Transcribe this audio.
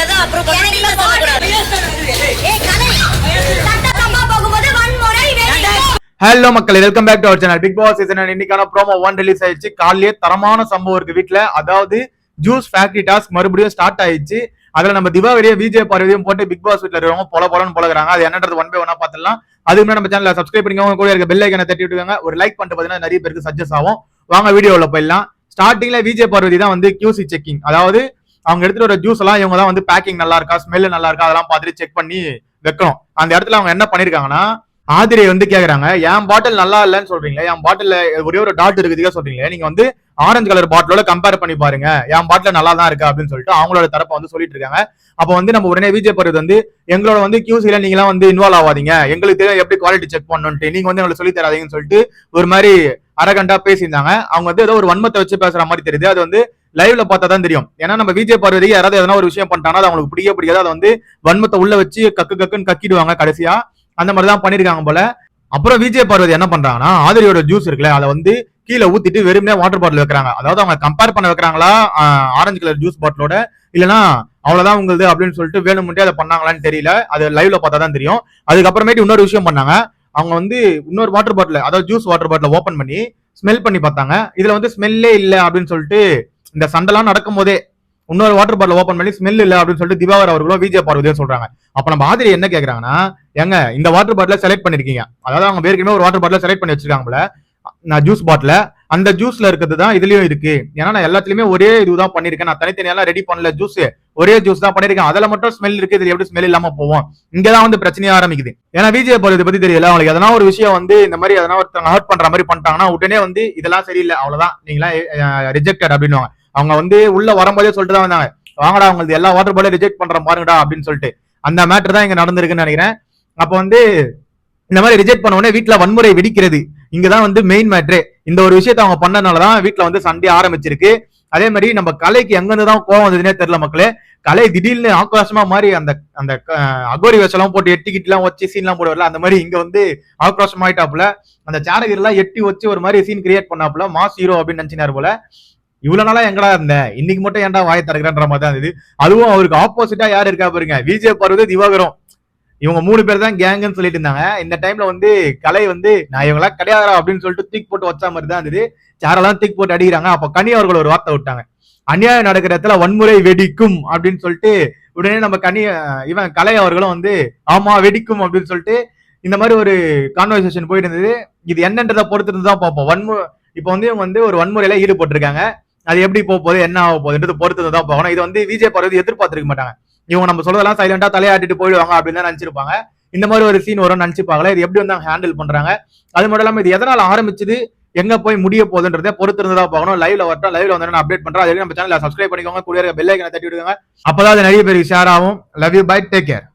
முடியாது? அப்புறம் ஹலோ மக்கள் welcome back to our channel Bigg Boss season இன்னைக்கான ப்ரோமோ ஒன் ரிலீஸ் ஆயிடுச்சு. காலையே தரமான சம்பவம் இருக்கு வீட்ல. அதாவது ஜூஸ் ஃபேக்டரி டாஸ்க் மறுபடியும் ஸ்டார்ட் ஆயிடுச்சு. அதுல நம்ம திவாகரியை விஜய் பார்வதியும் போட்டு பிக் பாஸ் வீட்ல இருக்கிறவங்க பொல பொலன்னு போலகிறாங்க அது என்னன்றது ஒன் பை ஒன்னா பார்த்துலாம் அதுக்கு முன்னாடி நம்ம சேனலை சப்ஸ்கிரைப் பண்ணிக்கோங்க. கூட இருக்க பெல் ஐக்கனை தட்டி விட்டுக்கோங்க. ஒரு லைக் பண்ணிட்டு பார்த்தீங்கன்னா நிறைய பேருக்கு சஜஸ்ட் ஆகும். வாங்க வீடியோல போயிடலாம். ஸ்டார்டிங்ல விஜய் பார்வதி தான் வந்து கியூசி செக்கிங் அதாவது அவங்க எடுத்துட்டு வர ஜூஸ் எல்லாம் இவங்க தான் வந்து பேக்கிங் நல்லா இருக்கா ஸ்மெல் நல்லா இருக்கா அதெல்லாம் பார்த்துட்டு செக் பண்ணி வைக்கணும். அந்த இடத்துல அவங்க என்ன பண்ணிருக்காங்கன்னா ஆதிரை வந்து கேக்குறாங்க. என் பாட்டில் நல்லா இல்லைன்னு சொல்றீங்களே என் பாட்டில் ஒரே ஒரு டாட் இருக்குதுக்கே சொல்றீங்களே நீங்க வந்து ஆரஞ்சு கலர் பாட்டிலோட கம்பேர் பண்ணி பாருங்க. என் பாட்டில் நல்லா தான் இருக்கு? அப்படின்னு சொல்லிட்டு அவங்களோட தரப்பை வந்து சொல்லிட்டு இருக்காங்க. அப்போ வந்து நம்ம உடனே விஜய் பருவது வந்து எங்களோட வந்து கியூசில நீங்களாம் வந்து இன்வால்வ் ஆகாதீங்க எங்களுக்கு தெரியும் எப்படி குவாலிட்டி செக் பண்ணணும்ட்டு. நீங்க வந்து எங்களுக்கு சொல்லி தராதீங்கன்னு சொல்லிட்டு ஒரு மாதிரி அரகண்டா பேசியிருந்தாங்க. அவங்க வந்து ஏதோ ஒரு வன்மத்தை வச்சு பேசுற மாதிரி தெரியுது. அது வந்து லைவ்ல பார்த்தா தான் தெரியும். ஏன்னா நம்ம விஜய் பார்வதி யாராவது எதனா ஒரு விஷயம் பண்ணிட்டாங்கன்னா அது அவங்களுக்கு பிடிக்க பிடிக்காது. அதை வந்து வன்மத்தை உள்ள வச்சு கக்கு கக்குன்னு கக்கிடுவாங்க கடைசியா. அந்த மாதிரி தான் பண்ணிருக்காங்க போல. அப்புறம் விஜய் பார்வதி என்ன பண்றாங்கன்னா ஆதிரியோட ஜூஸ் இருக்குல்ல அதை வந்து கீழே ஊத்திட்டு வெறுமனே வாட்டர் பாட்டில் வைக்கிறாங்க. அதாவது அவங்க கம்பேர் பண்ண வைக்கிறாங்களா ஆரஞ்சு கலர் ஜூஸ் பாட்டிலோட இல்லனா அவ்வளவுதான் உங்களுது அப்படின்னு சொல்லிட்டு வேணும்ட்டே அதை பண்ணாங்களான்னு தெரியல. அது லைவ்ல பார்த்தா தான் தெரியும். அதுக்கப்புறமேட்டு இன்னொரு விஷயம் பண்ணாங்க. அவங்க வந்து இன்னொரு வாட்டர் பாட்டில் அதாவது ஜூஸ் வாட்டர் பாட்டில் ஓப்பன் பண்ணி ஸ்மெல் பண்ணி பார்த்தாங்க. இதுல வந்து ஸ்மெல்லே இல்லை அப்படின்னு சொல்லிட்டு இந்த சண்டைலாம் நடக்கும் போதே இன்னொரு வாட்டர் பாட்டில் ஓப்பன் பண்ணி ஸ்மெல் இல்லை அப்படின்னு சொல்லிட்டு திவாகர் அவர்களோ விஜய் பார்வதியோ சொல்றாங்க. அப்ப நம்ம ஆதிரி என்ன கேக்குறாங்கன்னா எங்க இந்த வாட்டர் பாட்டில செலக்ட் பண்ணிருக்கீங்க. அதாவது அவங்க பேருக்குமே ஒரு வாட்டர் பாட்டில செலக்ட் பண்ணி வச்சிருக்காங்க நான் ஜூஸ் பாட்டில அந்த ஜூஸ்ல இருக்கிறது தான் இதுலயும் இருக்கு. ஏன்னா நான் எல்லாத்துலயுமே ஒரே இதுதான் பண்ணிருக்கேன். நான் தனித்தனியெல்லாம் ரெடி பண்ணல ஜூஸ் ஒரே ஜூஸ் தான் பண்ணிருக்கேன். அதுல மட்டும் ஸ்மெல் இருக்கு இதுல எப்படி ஸ்மெல் இல்லாம போவோம் இங்கதான் வந்து பிரச்சனையா ஆரம்பிக்குது. ஏன்னா விஜய் போறது பத்தி தெரியல அவங்களுக்கு. எதனா ஒரு விஷயம் வந்து இந்த மாதிரி எதனா ஒருத்தவங்க ஹர்ட் பண்ற மாதிரி பண்ணிட்டாங்கன்னா உடனே வந்து இதெல்லாம் சரியில்லை. அவ்வளவுதான். நீங்களா ரிஜெக்டட் அப்படின்னு அவங்க வந்து உள்ள வரும்போதே சொல்லிட்டு தான் வந்தாங்க. வாங்கடா அவங்களுக்கு எல்லா வாட்டர் பாட்டிலும் ரிஜெக்ட் பண்ற பாருங்கடா அப்படின்னு சொல்லிட்டு. அந்த மேட்டர் தான் இங்க நடந்திருக்குன்னு நினைக்கிறேன். அப்ப வந்து இந்த மாதிரி ரிஜெக்ட் பண்ண உடனே வீட்டுல வன்முறை வெடிக்கிறது இங்கதான் வந்து மெயின் மேட்ரே இந்த ஒரு விஷயத்த அவங்க பண்ணனாலதான் வீட்டுல வந்து சண்டே ஆரம்பிச்சிருக்கு. அதே மாதிரி நம்ம கலைக்கு எங்கிருந்து தான் கோவம் வந்ததுன்னே தெரியல மக்களே. கலை திடீர்னு ஆக்ரோஷமா மாதிரி அந்த அந்த அகோரி வேஷம் போட்டு எட்டிக்கிட்டு எல்லாம் வச்சு சீன் எல்லாம் போடுவார்ல அந்த மாதிரி இங்க வந்து ஆக்ரோஷம் ஆயிட்டாப்புல அந்த சேரகிரி எல்லாம் எட்டி வச்சு ஒரு மாதிரி சீன் கிரியேட் பண்ணாப்புல மாஸ் ஹீரோ அப்படின்னு நினைச்சினாரு போல. இவ்வளவு நாளா எங்கடா இருந்தேன் இன்னைக்கு மட்டும் ஏன்டா வாயை திறக்கிறன்ற மாதிரி தான் இருந்தது. அதுவும் அவருக்கு ஆப்போசிட்டா யார் இருக்கா பாருங்க. விஜய் பருவது திவாகரம். இவங்க மூணு பேர் தான் கேங்குன்னு சொல்லிட்டு இருந்தாங்க. இந்த டைம்ல வந்து கலை வந்து நான் இவங்களா கிடையாதா அப்படின்னு சொல்லிட்டு தூக்கி போட்டு வச்ச மாதிரி தான் இருந்தது. சேரெல்லாம் தூக்கி போட்டு அடிக்கிறாங்க? அப்ப கனி அவர்கள் ஒரு வார்த்தை விட்டாங்க. அநியாயம் நடக்கிற இடத்துல வன்முறை வெடிக்கும் அப்படின்னு சொல்லிட்டு உடனே நம்ம கனி இவன் கலை அவர்களும் வந்து ஆமா வெடிக்கும் அப்படின்னு சொல்லிட்டு இந்த மாதிரி ஒரு கான்வர்சேஷன் போயிட்டு இருந்தது. இது என்னன்றதை பொறுத்து தான் பார்ப்போம். வன்மு இப்போ வந்து இவங்க வந்து ஒரு வன்முறையில ஈடுபட்டிருக்காங்க. அது எப்படி போக போகுது என்ன ஆக போகுதுன்றது பொறுத்து தான் போகணும். இது வந்து விஜய் பார்வதி எதிர்பார்த்திருக்க மாட்டாங்க. இவங்க நம்ம சொல்றதெல்லாம் சைலண்டா தலையாட்டிட்டு போயிடுவாங்க அப்படின்னு தான் நினைச்சிருப்பாங்க. இந்த மாதிரி ஒரு சீன் வரும்னு நினைச்சுப்பாங்களே இது எப்படி வந்து அவங்க ஹேண்டில் பண்றாங்க? அது மட்டும் இல்லாம இது எதனால ஆரம்பிச்சது எங்க போய் முடிய போகுதுன்றதை பொறுத்து இருந்ததா பார்க்கணும். லைவ்ல வரட்டும் லைவ்ல வந்து நான் அப்டேட் பண்றேன். அதே நம்ம சேனல் சப்ஸ்கிரைப் பண்ணிக்கோங்க கூட இருக்க பெல் ஐக்கனை தட்டி விடுங்க. அப்பதான் அது நிறைய பேருக்கு ஷேர் ஆகும். Love you bye take care